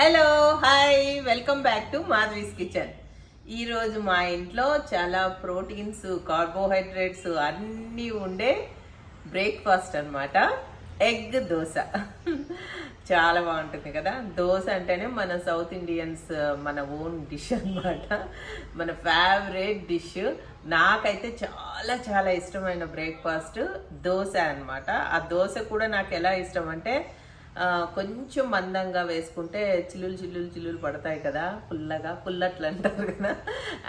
Hello hi welcome back to Madhavi's kitchen ఈరోజు మా ఇంట్లో చాలా ప్రోటీన్స్ కార్బోహైడ్రేట్స్ అన్నీ ఉండే బ్రేక్ఫాస్ట్ అన్నమాట. ఎగ్ దోశ. చాలా బాగుంటుంది కదా? దోశ అంటేనే మన సౌత్ ఇండియన్స్ మన ఓన్ డిష్ అన్నమాట. మన ఫేవరెట్ డిష్ నాకైతే చాలా చాలా ఇష్టమైన బ్రేక్ఫాస్ట్ దోశ అన్నమాట. ఆ దోశ కూడా నాకు ఎలా ఇష్టం అంటే కొంచెం మందంగా వేసుకుంటే చిల్లులు చిల్లులు చిల్లులు పడతాయి కదా పుల్లగా పుల్లట్లు అంటారు కదా.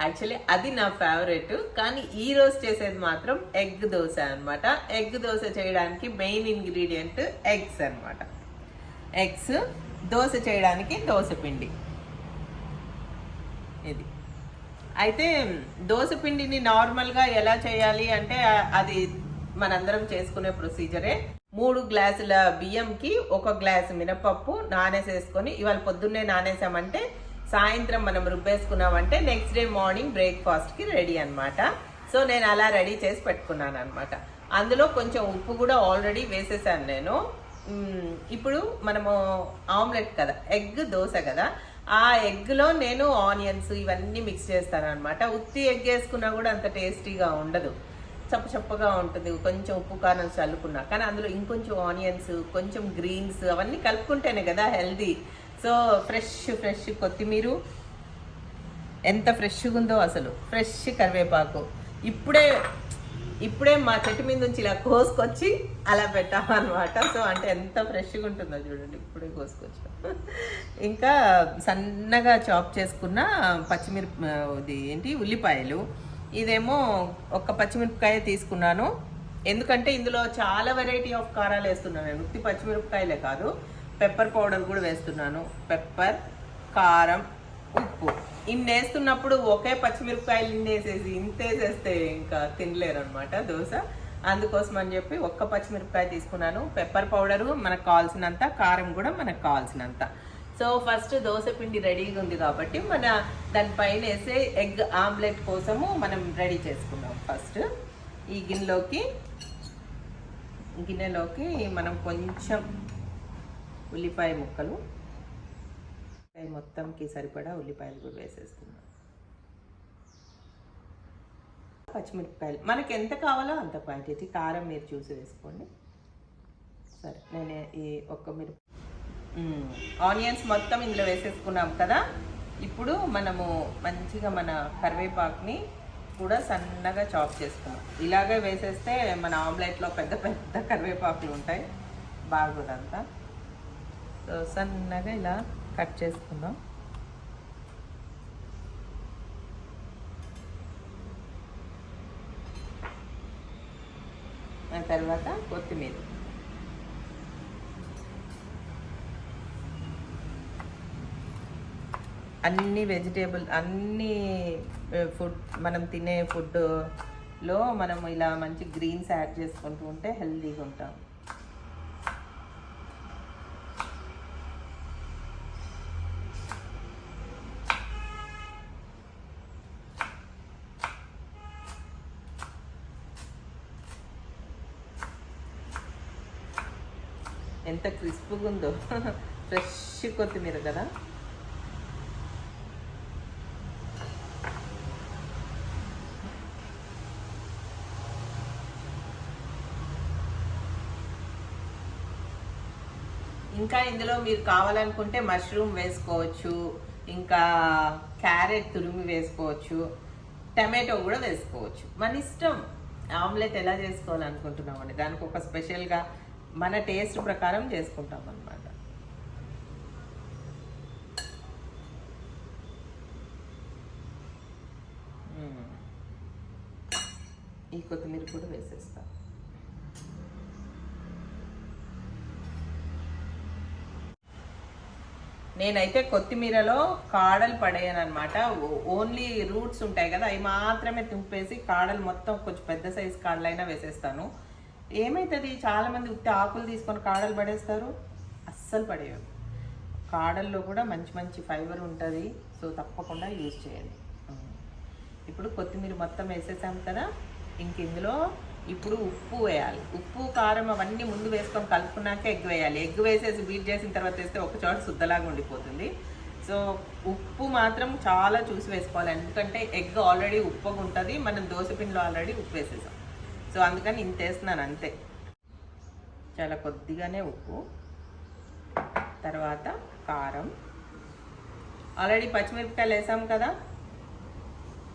యాక్చువల్లీ అది నా ఫేవరెట్ కానీ ఈ రోజు చేసేది మాత్రం ఎగ్ దోశ అన్నమాట. ఎగ్ దోశ చేయడానికి మెయిన్ ఇంగ్రీడియంట్ ఎగ్స్ అన్నమాట. ఎగ్స్ దోశ చేయడానికి దోశ పిండి. ఇది. అయితే దోశ పిండిని నార్మల్గా ఎలా చేయాలి అంటే అది మనందరం చేసుకునే ప్రొసీజరే మూడు గ్లాసుల బియ్యంకి ఒక గ్లాసు మినపప్పు నానేసేసుకొని ఇవాళ పొద్దున్నే నానేసామంటే సాయంత్రం మనం రుబ్బేసుకున్నామంటే నెక్స్ట్ డే మార్నింగ్ బ్రేక్ఫాస్ట్కి రెడీ అనమాట సో నేను అలా రెడీ చేసి పెట్టుకున్నాను అనమాట అందులో కొంచెం ఉప్పు కూడా ఆల్రెడీ వేసేసాను నేను. ఇప్పుడు మనము ఆమ్లెట్ కదా ఎగ్ దోశ కదా ఆ ఎగ్లో నేను ఆనియన్స్ ఇవన్నీ మిక్స్ చేస్తాను అనమాట ఉత్తి ఎగ్ వేసుకున్నా కూడా అంత టేస్టీగా ఉండదు. చప్ప చప్పగా ఉంటుంది. కొంచెం ఉప్పు కారం చల్లుకున్నా. కానీ అందులో ఇంకొంచెం ఆనియన్స్ కొంచెం గ్రీన్స్ అవన్నీ కలుపుకుంటేనే కదా హెల్దీ. సో ఫ్రెష్ ఫ్రెష్ కొత్తిమీర. ఎంత ఫ్రెష్గా ఉందో అసలు. ఫ్రెష్ కరివేపాకు. ఇప్పుడే ఇప్పుడే మా చెట్టు మీద నుంచి ఇలా కోసుకొచ్చి అలా పెట్టామన్నమాట సో అంటే ఎంత ఫ్రెష్గా ఉంటుందో చూడండి. ఇప్పుడే కోసుకొచ్చాం. ఇంకా సన్నగా చాప్ చేసుకున్న పచ్చిమిరప ఇది ఏంటి? ఉల్లిపాయలు. ఇదేమో ఒక పచ్చిమిరపకాయ తీసుకున్నాను. ఎందుకంటే ఇందులో చాలా వెరైటీ ఆఫ్ కారాలు వేస్తున్నాను నేను. ఉత్తి పచ్చిమిరపకాయలే కాదు పెప్పర్ పౌడర్ కూడా వేస్తున్నాను. పెప్పర్ కారం ఉప్పు. ఇన్ని వేస్తున్నప్పుడు ఒకే పచ్చిమిరపకాయలు ఇన్ని వేసేసి ఇంత వేసేస్తే ఇంకా తినలేరు అనమాట దోశ. అందుకోసం అని చెప్పి ఒక్క పచ్చిమిరపకాయ తీసుకున్నాను. పెప్పర్ పౌడరు మనకు కావాల్సినంత కారం కూడా మనకు కావాల్సినంత. సో ఫస్ట్ దోశ పిండి రెడీగా ఉంది కాబట్టి మన దానిపైన వేసే ఎగ్ ఆమ్లెట్ కోసము మనం రెడీ చేసుకున్నాం ఫస్ట్. ఈ గిన్నెలోకి గిన్నెలోకి మనం కొంచెం ఉల్లిపాయ ముక్కలు. మొత్తంకి సరిపడా ఉల్లిపాయలు కూడా వేసేసుకున్నాం పచ్చిమిరపకాయలు. మనకి ఎంత కావాలో అంత క్వాంటిటీ. కారం మీరు చూసి వేసుకోండి. సరే నేను ఈ ఒక్క మిరప ఆనియన్స్ మొత్తం ఇందులో వేసేసుకున్నాం కదా? ఇప్పుడు మనము మంచిగా మన కరివేపాకుని కూడా సన్నగా చాప్ చేసుకున్నాం. ఇలాగే వేసేస్తే మన ఆమ్లెట్లో పెద్ద పెద్ద కరివేపాకులు ఉంటాయి. బాగుందంతా. సో సన్నగా ఇలా కట్ చేసుకుందాం. ఆ తర్వాత కొత్తిమీర. అన్ని వెజిటేబుల్ అన్ని ఫుడ్ మనం తినే ఫుడ్లో మనం ఇలా మంచి గ్రీన్స్ యాడ్ చేసుకుంటూ ఉంటే హెల్తీగా ఉంటాం. ఎంత క్రిస్ప్గా ఉందో. ఫ్రెష్ కొత్తిమీర కదా. ఇంకా ఇందులో మీరు కావాలనుకుంటే మష్రూమ్ వేసుకోవచ్చు ఇంకా క్యారెట్ తురిమి వేసుకోవచ్చు టమాటో కూడా వేసుకోవచ్చు. మన ఇష్టం. ఆమ్లెట్ ఎలా చేసుకోవాలనుకుంటున్నామండి? దానికి ఒక స్పెషల్గా మన టేస్ట్ ప్రకారం చేసుకుంటాం అనమాట ఈ కొత్తిమీర కూడా వేసేస్తాం. నేనైతే కొత్తిమీరలో కాడలు పడేయను అనమాట ఓన్లీ రూట్స్ ఉంటాయి కదా అవి మాత్రమే తుంపేసి కాడలు మొత్తం కొంచెం పెద్ద సైజు కాడలైనా వేసేస్తాను. ఏమవుతుంది చాలామంది ఉత్తి ఆకులు తీసుకొని కాడలు పడేస్తారు. అస్సలు పడేయరు. కాడల్లో కూడా మంచి మంచి ఫైబర్ ఉంటుంది సో తప్పకుండా యూజ్ చేయాలి ఇప్పుడు కొత్తిమీర మొత్తం వేసేసాం కదా ఇంక ఇందులో ఇప్పుడు ఉప్పు వేయాలి. ఉప్పు కారం అవన్నీ ముందు వేసుకొని కలుపుకున్నాక ఎగ్ వేయాలి. ఎగ్ వేసేసి బీట్ చేసిన తర్వాత వేస్తే ఒక చోట శుద్ధలాగా ఉండిపోతుంది. సో ఉప్పు మాత్రం చాలా చూసి వేసుకోవాలి. ఎందుకంటే ఎగ్ ఆల్రెడీ ఉప్పుగా ఉంటుంది. మనం దోశపిండిలో ఆల్రెడీ ఉప్పు వేసేసాం. సో అందుకని ఇంత వేస్తున్నాను అంతే. చాలా కొద్దిగానే ఉప్పు. తర్వాత కారం. ఆల్రెడీ పచ్చిమిరపకాయలు వేసాం కదా.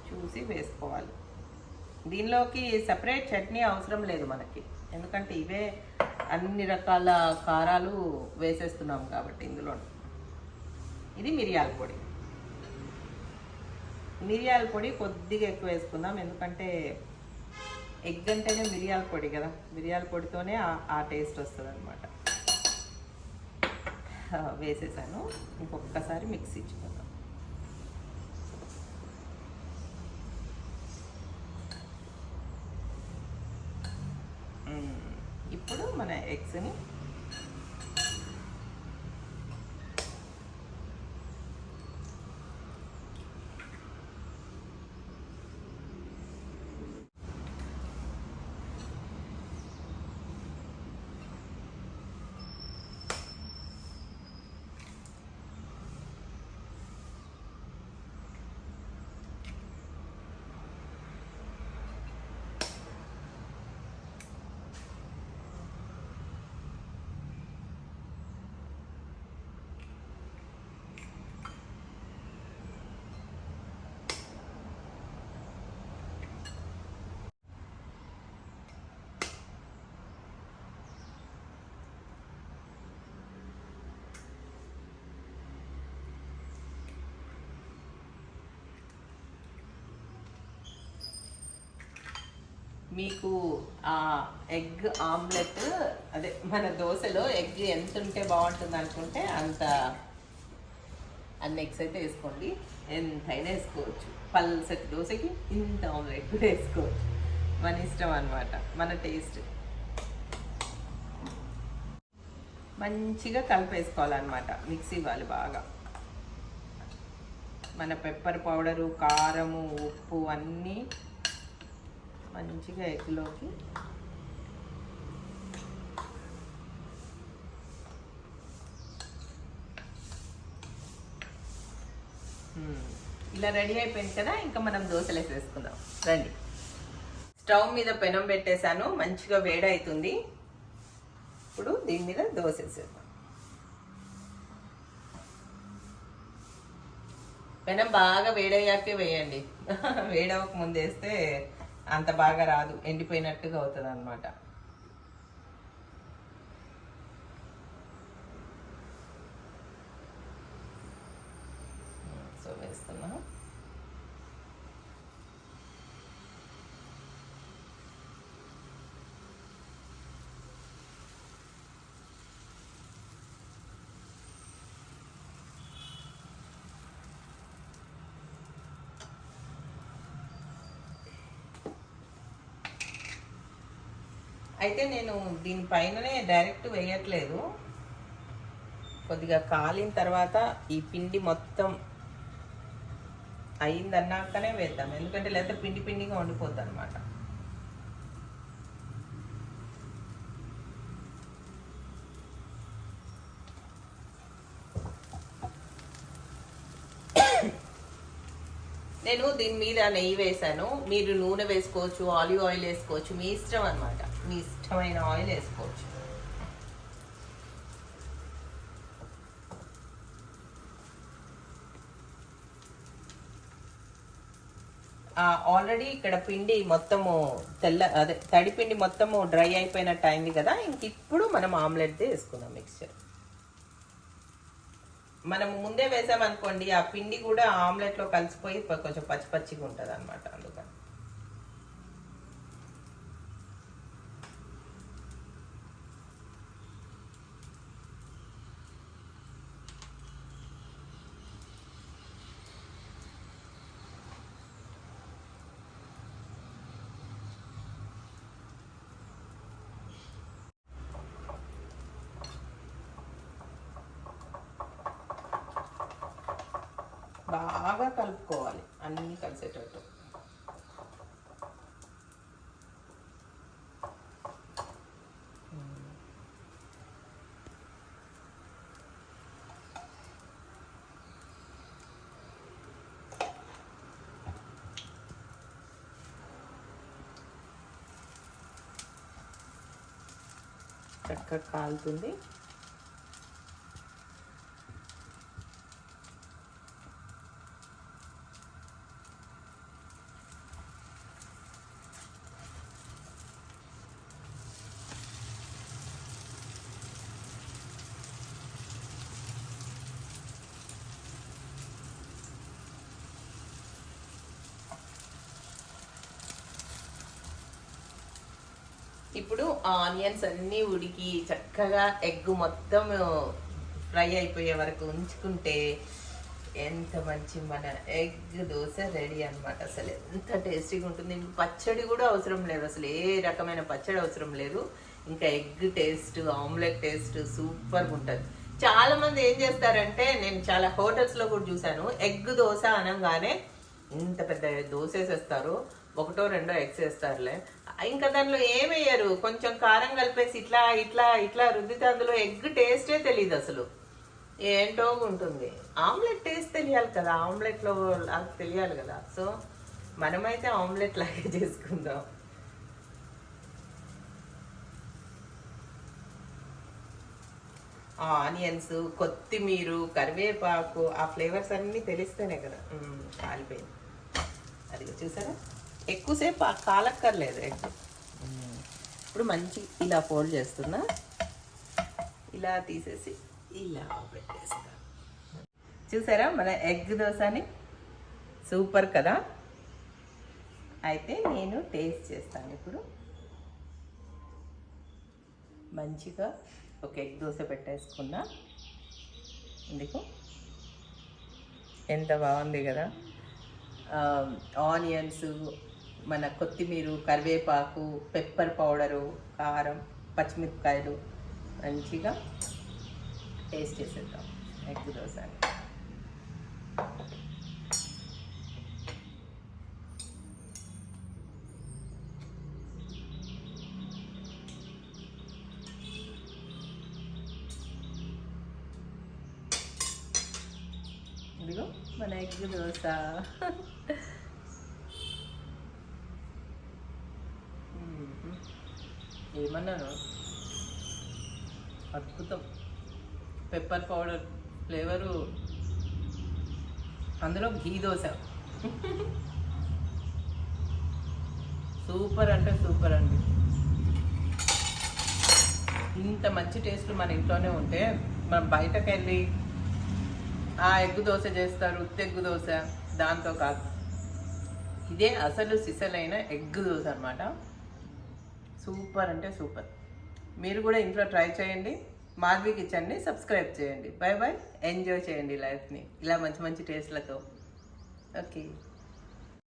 చూసి వేసుకోవాలి. దీనిలోకి సపరేట్ చట్నీ అవసరం లేదు మనకి. ఎందుకంటే ఇవే అన్ని రకాల కారాలు వేసేస్తున్నాం కాబట్టి ఇందులో ఇది మిరియాల పొడి. మిరియాల పొడి కొద్దిగా ఎక్కువ వేసుకుందాం. ఎందుకంటే ఎగ్ అంటేనే మిరియాల పొడి కదా. మిరియాల పొడితోనే ఆ- టేస్ట్ వస్తుంది అనమాట వేసేసాను. ఇంకొకసారి మిక్స్ ఇచ్చుకుందాం. ఇప్పుడు మన ఎగ్స్ని మీకు ఆ ఎగ్ ఆమ్లెట్ అదే మన దోశలో ఎగ్ ఎంత ఉంటే బాగుంటుంది అనుకుంటే అంత అన్ని ఎగ్స్ అయితే వేసుకోండి. ఎంతైనా వేసుకోవచ్చు. పల్సటి దోశకి ఇంత ఆమ్లెట్ కూడా వేసుకోవచ్చు. మన ఇష్టం అన్నమాట మన టేస్ట్. మంచిగా కలిపేసుకోవాలన్నమాట మిక్సీ ఇవ్వాలి బాగా. మన పెప్పర్ పౌడరు కారము ఉప్పు అన్నీ మంచిగా ఎగ్లోకి ఇలా రెడీ అయిపోయింది కదా ఇంకా మనం దోశలు వేసేసుకుందాం. రండి. స్టవ్ మీద పెనం పెట్టేశాను మంచిగా వేడి అవుతుంది ఇప్పుడు దీని మీద దోశ వేసేద్దాం. పెనం బాగా వేడయ్యాకే వేయండి. వేడవక ముందు వేస్తే అంత బాగా రాదు ఎండిపోయినట్టుగా అవుతుంది అనమాట సో వేస్తున్నా అయితే నేను దీనిపైననే డైరెక్ట్ వేయట్లేదు. కొద్దిగా కాలిన తర్వాత ఈ పిండి మొత్తం అయిందన్నాకనే వేద్దాం. ఎందుకంటే లేకపోతే పిండి పిండిగా ఉండిపోద్ది అనమాట నేను దీని మీద నెయ్యి వేసాను మీరు నూనె వేసుకోవచ్చు ఆలివ్ ఆయిల్ వేసుకోవచ్చు. మీ ఇష్టం అనమాట మీ ఇష్టమైన ఆయిల్ వేసుకోవచ్చు. ఆల్రెడీ ఇక్కడ పిండి మొత్తము తెల్ల అదే తడి పిండి మొత్తము డ్రై అయిపోయినట్టు అయింది కదా. ఇంక ఇప్పుడు మనం ఆమ్లెట్దే వేసుకుందాం మిక్స్చర్ మనం ముందే వేసామనుకోండి ఆ పిండి కూడా ఆమ్లెట్లో కలిసిపోయి కొంచెం పచ్చి పచ్చిగా ఉంటుంది అనమాట అందుకు. బాగా కలుపుకోవాలి అన్నీ కలిసేటట్టు. చక్కగా కాలుతుంది. ఇప్పుడు ఆనియన్స్ అన్నీ ఉడికి చక్కగా ఎగ్ మొత్తం ఫ్రై అయిపోయే వరకు ఉంచుకుంటే ఎంత మంచి మన ఎగ్ దోశ రెడీ అనమాట అసలు ఎంత టేస్టీగా ఉంటుంది. ఇంక పచ్చడి కూడా అవసరం లేదు. అసలు ఏ రకమైన పచ్చడి అవసరం లేదు. ఇంకా ఎగ్ టేస్ట్ ఆమ్లెట్ టేస్ట్ సూపర్గా ఉంటుంది. చాలా మంది ఏం చేస్తారంటే నేను చాలా హోటల్స్లో కూడా చూశాను ఎగ్ దోశ అనగానే ఇంత పెద్ద దోశ వేసేస్తారు. ఒకటో రెండో ఎగ్స్ వేస్తారులే. ఇంకా దానిలో ఏమేయరు? కొంచెం కారం కలిపేసి ఇట్లా ఇట్లా ఇట్లా రుద్దితే అందులో ఎగ్ టేస్టే తెలియదు అసలు. ఏంటో ఉంటుంది. ఆమ్లెట్ టేస్ట్ తెలియాలి కదా. ఆమ్లెట్లో తెలియాలి కదా. సో మనమైతే ఆమ్లెట్ లాగే చేసుకుందాం. ఆనియన్స్ కొత్తిమీర కరివేపాకు ఆ ఫ్లేవర్స్ అన్నీ తెలిస్తేనే కదా. కాలిపోయింది అది చూసారా? ఎక్కువసేపు కాలక్కర్లేదు ఎగ్ ఇప్పుడు మంచి ఇలా ఫోల్డ్ చేస్తున్నా. ఇలా తీసేసి ఇలా పెట్టేస్తా. చూసారా మన ఎగ్ దోశని? సూపర్ కదా? అయితే నేను టేస్ట్ చేస్తాను ఇప్పుడు. మంచిగా ఒక ఎగ్ దోశ పెట్టేసుకున్నా. ఎందుకు? ఎంత బాగుంది కదా? ఆనియన్స్ మన కొత్తిమీర కరివేపాకు పెప్పర్ పౌడరు కారం పచ్చిమిరపకాయలు మంచిగా టేస్ట్ చేసేద్దాం. ఎగ్ దోశ ఇదిగో మన ఎగ్ దోశ. ఏమన్నాను? అద్భుతం. పెప్పర్ పౌడర్ ఫ్లేవరు అందులో ఘీ దోశ. సూపర్ అంటే సూపర్ అండి. ఇంత మంచి టేస్ట్ మన ఇంట్లోనే ఉంటే మనం బయటకు వెళ్ళి ఆ ఎగ్గు దోశ చేస్తారు ఉత్తి ఎగ్గు దోశ దాంతో కాదు. ఇదే అసలు సిసలైన ఎగ్ దోశ అనమాట సూపర్ అంటే సూపర్. మీరు కూడా ఇంట్లో ట్రై చేయండి. మాధవి కిచెన్ని సబ్స్క్రైబ్ చేయండి. బాయ్ బాయ్ ఎంజాయ్ చేయండి లైఫ్ని. ఇలా మంచి మంచి టేస్ట్లతో. ఓకే.